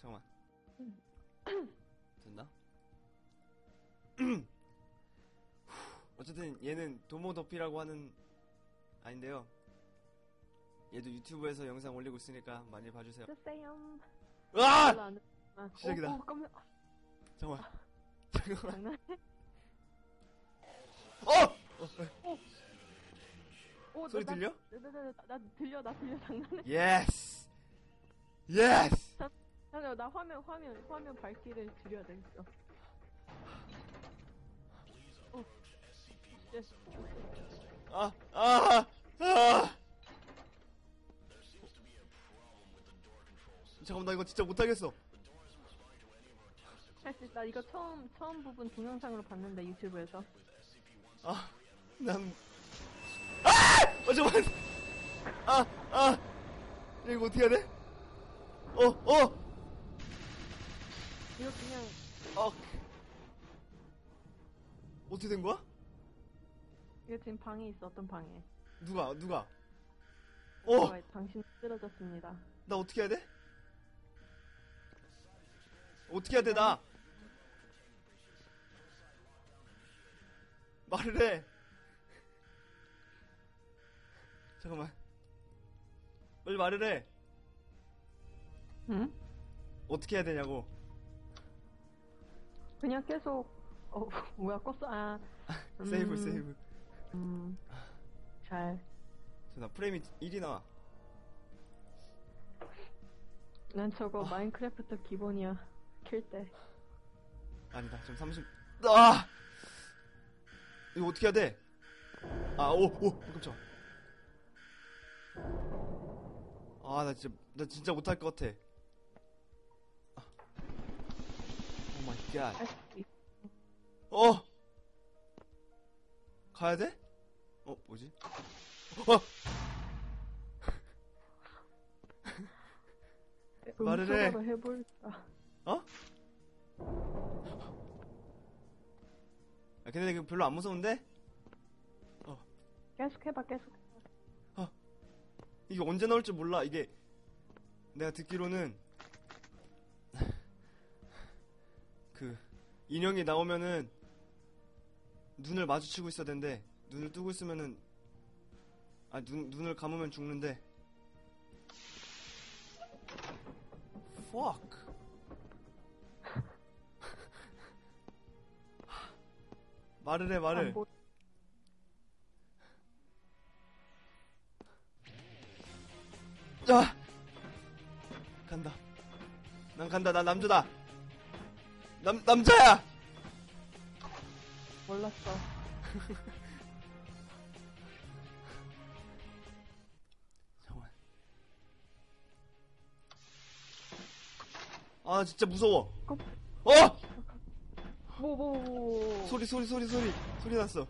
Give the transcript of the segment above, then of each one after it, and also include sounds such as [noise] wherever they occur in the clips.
잠깐만. [clears throat] 됐나? [clears throat] 어쨌든 얘는 도모더피라고 하는 아닌데요. 얘도 유튜브에서 영상 올리고 있으니까 많이 봐주세요. 으아! 안 아, 시작이다. 어, 어, 깜짝 잠깐만. 잠깐만. [laughs] 장난. 어! 오, 소리 나, 들려? 나, 나, 나, 나, 나 들려, 나 들려, 장난해. 예스! 예스! 잠깐, 나 화면, 화면, 화면 밝기를 줄여야 되겠어. 어. 예스. 아, 아, 아! 잠깐만, 나 이거 진짜 못하겠어. 할수 있다. 이거 처음, 처음 부분 동영상으로 봤는데, 유튜브에서. 아, 난, 아! 어, 잠깐만. 아, 아! 이거 어떻게 해야 돼? 어, 어! 이거 그냥, 어. 어떻게 된 거야? 이거 지금 방에 있어, 어떤 방에. 누가, 누가? 어! 어. 당신 쓰러졌습니다. 나 어떻게 해야 돼? 어떻게 해야 돼, 나? 말을 해. [laughs] 잠깐만. 빨리 말을 해. 응? 어떻게 해야 되냐고. 그냥 계속, 어, [laughs] 뭐야, 껐어? 아, [laughs] 음. 세이브, 세이브. 음, 잘. 저 나 프레임이 1이 나와. 난 저거 마인크래프트 기본이야. 킬 때. 아니다, 지금 30. 아! 이거 어떻게 해야 돼? 아, 오, 오, 깜짝. 아, 나 진짜, 나 진짜 못할 것 같아. 아. 있. 어! 가야 돼? 어, 뭐지? 어! 말을 해. 해볼까. 어? 아, 근데 이거 별로 안 무서운데? 계속 해봐, 계속. 이게 언제 나올지 몰라. 이게 내가 듣기로는 인형이 나오면은 눈을 마주치고 있어야 된대. 눈을 뜨고 있으면은 아 눈 눈을 감으면 죽는데. Fuck. [laughs] 말을 해 말을. 보- 자 간다 난 간다 난 남자다 남 남자야. 몰랐어. 잠깐만 아 진짜 무서워. 어? 어? 뭐, 뭐, 뭐, 뭐. 소리 소리 소리 소리. 소리 났어.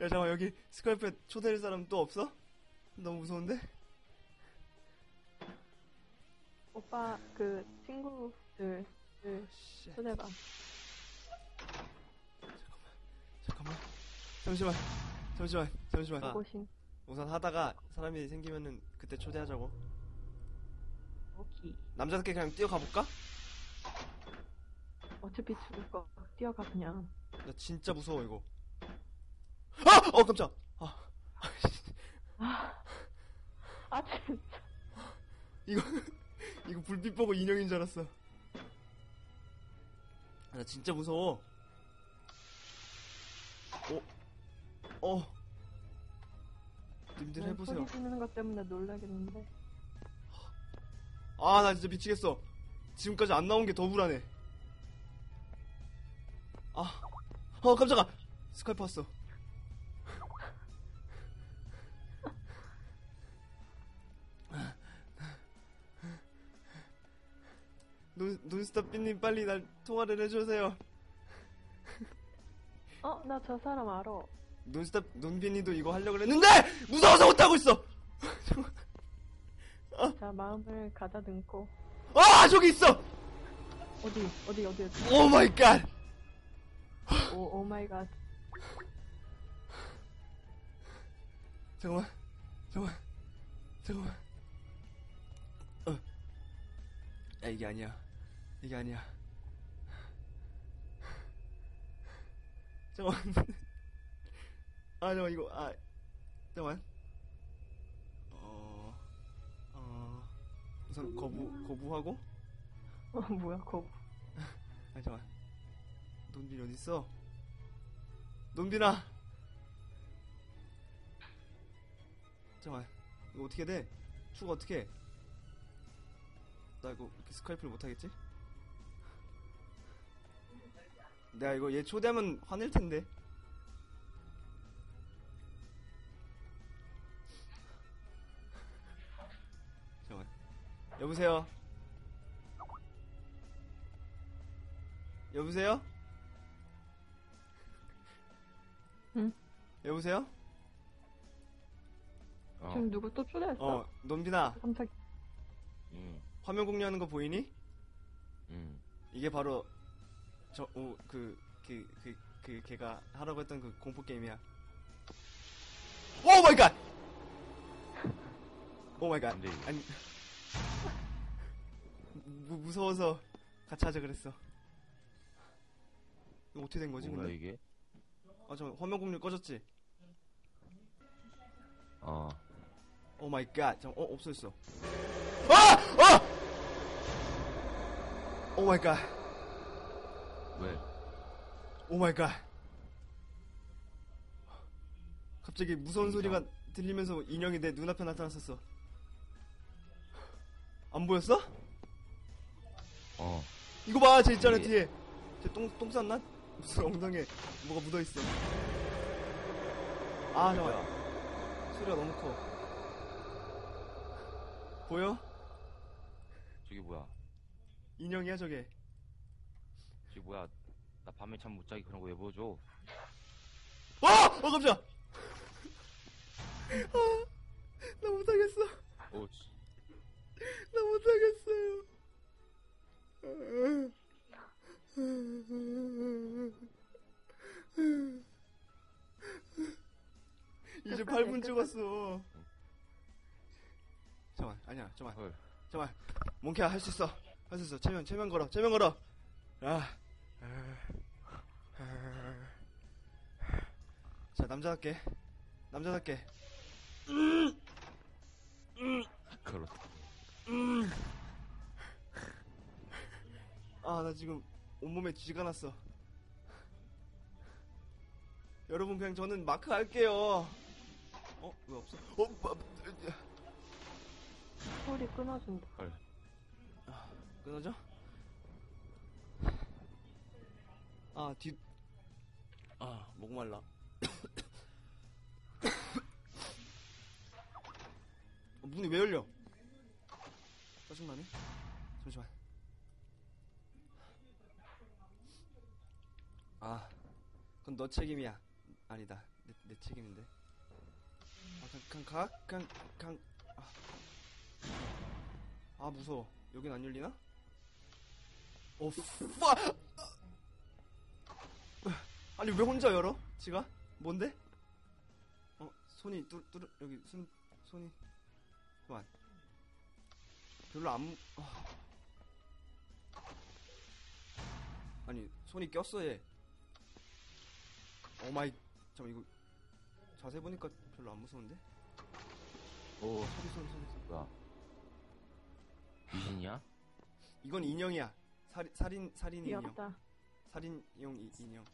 야 잠깐 여기 스카이프에 초대할 사람 또 없어? 너무 무서운데 오빠, 그, 친구들, 그, 씨 초대봐. 잠깐만 잠시만 잠시만 잠시만 아, 고고신. 우선 하다가 사람이 생기면은 그때 초대하자고 오키. 남자답게 그냥 뛰어가 볼까? 어차피 죽을 거. 뛰어가, 그냥. 나 진짜 무서워 이거. 아! 어 깜짝. 아 아, 진짜. 이거 이거 불빛 보고 인형인 줄 알았어. 아, 나 진짜 무서워. 어. 어. 님들 난 해보세요. 소리 지르는 것 때문에 놀라겠는데. 아 나 진짜 미치겠어. 지금까지 안 나온 게 더 불안해. 아. 어 깜짝아. 스카이프 왔어. 눈, 눈스타삐님 빨리 날 통화를 해주세요. 어, 나 저 사람 알아. 눈스타, 눈비니도 이거 하려고 그랬는데! 무서워서 못하고 있어! [laughs] 자, 마음을 가다듬고. 아! 저기 있어! 어디, 어디, 어디, 어디. 오 마이 갓! 오, 오 마이 갓. 잠깐만. 잠깐만. 잠깐만. 어. 야 이게 아니야 이게 아니야. 잠깐만. 아 잠깐만 이거 아 잠깐만. 어, 어 우선 거부 거부하고? 어, 뭐야, 거부. 아 잠깐 논빈이 어딨어? 논빈아! 잠깐 이거 어떻게 돼? 추가 어떻게 해? 나 이거 이렇게 스카이프를 못하겠지? 내가 이거 얘 초대하면 화낼 텐데 잠깐 여보세요 여보세요? 응? 여보세요? 어, 지금 누구 또 초대했어? 어, 논빈아, 깜짝, 응, 화면 공유하는 거 보이니? 응. 이게 바로, 저, 오, 그, 그, 그, 그, 걔가 하라고 했던 그 공포 게임이야. 오 마이 갓! 오 마이 갓. 아니, 무, 무서워서 같이 하자 그랬어. 이거 어떻게 된 거지, 뭐야 근데? 이게? 아, 잠깐 화면 공유 꺼졌지? 어, 오 마이 갓. 잠깐, 어, 없어졌어. 아! 아! 오 마이 갓. 왜? 오 마이 갓. 갑자기 무서운 인정. 소리가 들리면서 인형이 내 눈앞에 나타났었어. 안 보였어? 어, 이거 봐, 쟤 있잖아, 이게- 뒤에. 쟤 똥, 똥 쌌나? 무슨 엉덩이에 뭐가 묻어있어. 아, 잠깐만. 소리가 너무 커. 보여? 저기 뭐야? 인형이야, 저게. 저기 뭐야? 나 밤에 잠 못 자기 그런 거 왜 보여줘? 아! 어, 깜짝이야! 아, 나 못하겠어. 오, 씨. 나 못하겠어요. 이제 8분 찍었어. 잠깐, 아니야, 잠깐, 헐. 잠깐. 몽키야, 할 수 있어. 할 수 있어. 체면, 체면 걸어, 체면 걸어. 아. 자, 남자답게. 남자답게. 그렇. 아, 나 지금 온몸에 쥐가 났어. 여러분, 그냥 저는 마크 할게요. 어? 왜 없어? 어? 뭐, 소리 끊어준다. 헐. 끊어져? 아, 뒤. 아, 목말라. [coughs] 어, 문이 왜 열려? 짜증나네? 잠시만. 아, 그건 너 책임이야. 아니다. 내, 내 책임인데. 아, 그냥, 그냥 가? 그냥, 그냥, 아. 아, 무서워. 여긴 안 열리나? 오, 파! 아니, 왜 혼자 열어? 지가? 뭔데? 어, 손이 뚜, 뚜, 여기, 손, 손이. 그만. 별로 안, 아. 아니, 손이 꼈어, 얘. 오 마이, 잠깐, 이거. 자세히 보니까 별로 안 무서운데? 오, 소리, 소리, 소리. 소리. 뭐야? 귀신이야? 이건 인형이야. 살인, 살인, 살인 인형. 귀엽다. 살인용 이- 인형.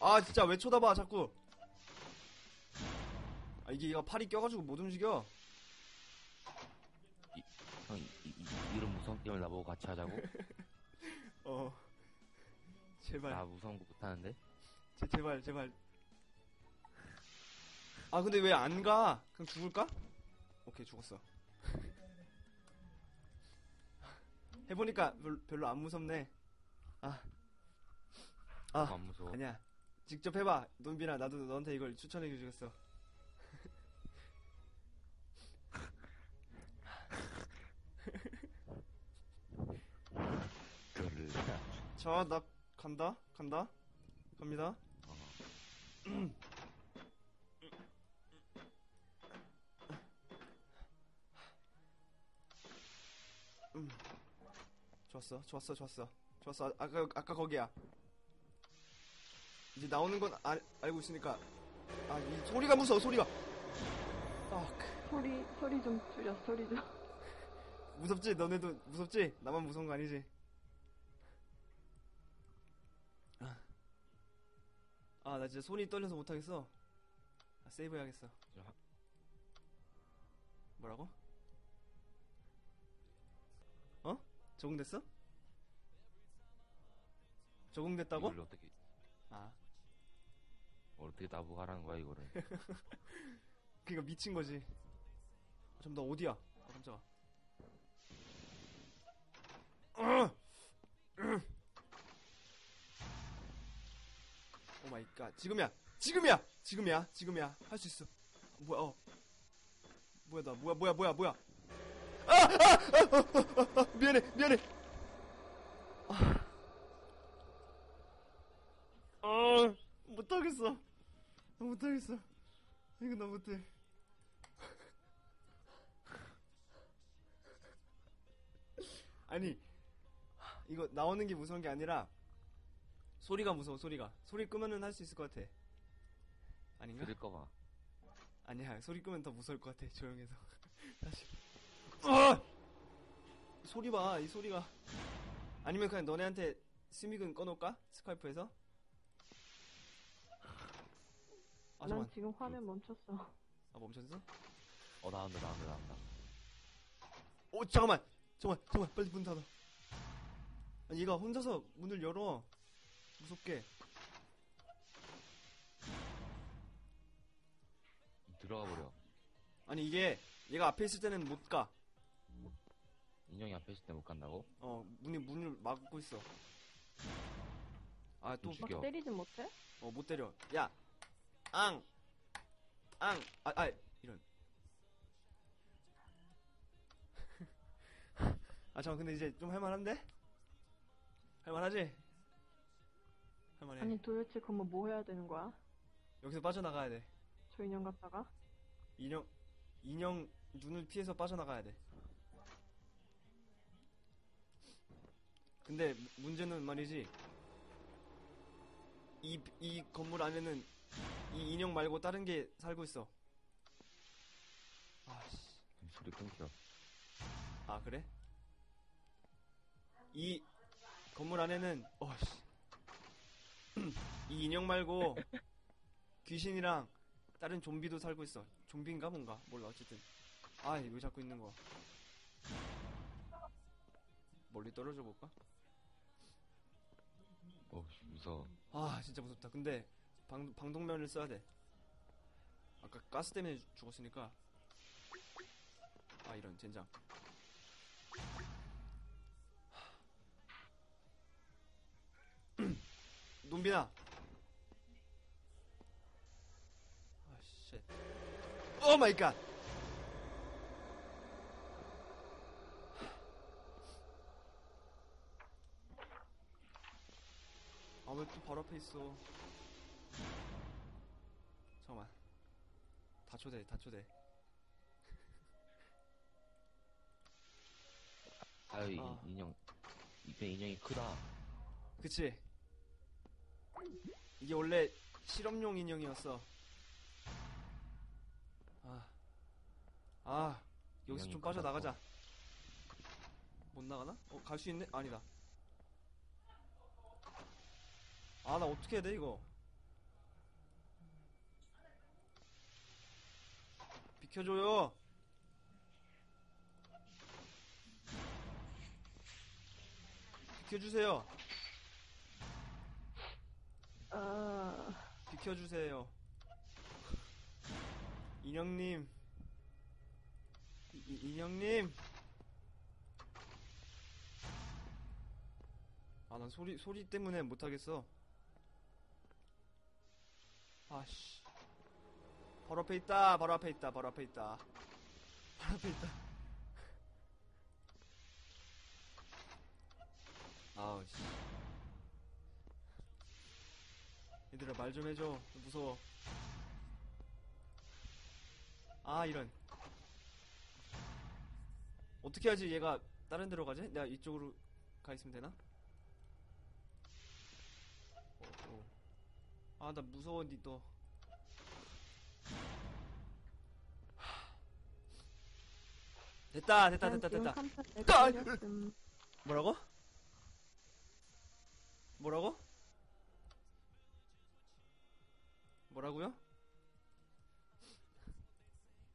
아 진짜 왜 쳐다봐 자꾸. 아 이게 얘가 팔이 껴가지고 못 움직여. 형, 이, 이, 이- 이 런 무서운 게임을 나보고 같이 하자고? [laughs] 어. 제발, 나 무서운 거 못하는데? 제, 제발, 제발. 아 근데 왜 안 가? 그냥 죽을까? 오케이 죽었어. [laughs] 해보니까 별, 별로 안 무섭네. 아, 아. 안 무서워. 아니야. 직접 해봐. 논빈아, 나도 너한테 이걸 추천해 주겠어. 그를. 자, 나 간다. 간다. 갑니다. 음. 좋았어, 좋았어, 좋았어. 좋았어. 아까, 아까 거기야. 이제 나오는 건 알, 알고 있으니까. 아, 이 소리가 무서워, 소리가. 아, 소리, 소리 좀 줄여, 소리 좀. 무섭지? 너네도 무섭지? 나만 무서운 거 아니지? 아, 아, 나 진짜 손이 떨려서 못하겠어. 아, 세이브 해야겠어. 뭐라고? 어? 적응됐어? 적응됐다고? 이걸 어떻게 아, 어떻게 나보고 하라는 거야 이거를 [laughs] 그니까 미친 거지. 좀더 어디야? 아, 깜짝아. 오 마이 갓. 지금이야! 지금이야! 지금이야! 지금이야! 할 수 있어. 뭐야, 어. 뭐야, 나, 뭐야, 뭐야, 뭐야, 뭐야. 아! 아! 아! 아! 아! 아! 미안해, 미안해! 아. 아, 못하겠어. 못하겠어. 이거 나 못해. 아니, 이거 나오는 게 무서운 게 아니라, 소리가 무서워, 소리가. 소리 끄면은 할 수 있을 것 같아. 아닌가? 들을 거봐 아니야, 소리 끄면 더 무서울 것 같아, 조용해서. [laughs] 다시. 아! 소리 봐, 이 소리가. 아니면 그냥 너네한테 스믹은 꺼놓을까? 스카이프에서? 아, 난 잠깐만. 지금 화면 멈췄어. 아, 멈췄어? 어 나온다 나온다 나온다 오, 잠깐만! 잠깐만, 잠깐만, 빨리 문 닫아. 아니, 얘가 혼자서 문을 열어. 무섭게. 들어가 버려 아니, 이게, 얘가 앞에 있을 때는 못 가. 인형이 앞에 있을 때 못 간다고? 어, 문이 문을 막고 있어. 아, 또, 죽여. 막 때리진 못해? 어, 못 때려. 야! 앙! 앙! 아, 아, 이런. 아, 잠깐, 근데 이제 좀 할만한데? 할만하지? 할만해. 아니, 도대체 그러면 뭐 해야 되는 거야? 여기서 빠져나가야 돼. 저 인형 갖다가? 인형, 인형 눈을 피해서 빠져나가야 돼. 근데 무- 문제는 말이지. 이, 이 건물 안에는 이 인형 말고 다른 게 살고 있어. 아씨. 소리 끊겨 아, 그래? 이 건물 안에는, 어씨. [clears throat] 이 인형 말고 [laughs] 귀신이랑 다른 좀비도 살고 있어. 좀비인가 뭔가? 몰라, 어쨌든. 아, 왜 자꾸 있는 거야? 멀리 떨어져 볼까? 어우 무서워 아, 진짜 무섭다. 근데 방, 방독면을 써야 돼. 아까 가스 때문에 죽- 죽었으니까. 아, 이런 젠장. [clears throat] 논비나. 아, 쉣. 오 마이 갓. 아, 왜 또 바로 앞에 있어? 잠깐만. 다 초대, 다 초대. 아유 이 아. 인형 이때 인형이 크다 그치? 이게 원래 실험용 인형이었어. 아. 아, 여기서 좀 빠져나가자. 못 나가나? 어, 갈 수 있네? 아니다. 아, 나 어떻게 해야 돼, 이거? 비켜줘요! 비켜주세요! 아, 비켜주세요. 인형님. 이, 이- 인형님. 아, 난 소리, 소리 때문에 못하겠어. 아씨. 바로 앞에 있다, 바로 앞에 있다, 바로 앞에 있다. 바로 앞에 있다. 아우, 씨. 얘들아 말 좀 해줘 무서워 아 이런 어떻게 하지 얘가 다른 데로 가지? 내가 이쪽으로 가 있으면 되나? 아, 나 무서워, 니 또. 됐다, 됐다, 됐다, 됐다. 아, 음, 뭐라고? 뭐라고? 뭐라고요?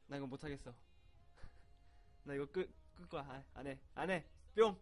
나 이거 못하겠어. [laughs] 나 이거 끄, 끌 거야. 아, 안 해. 안 해. 뿅!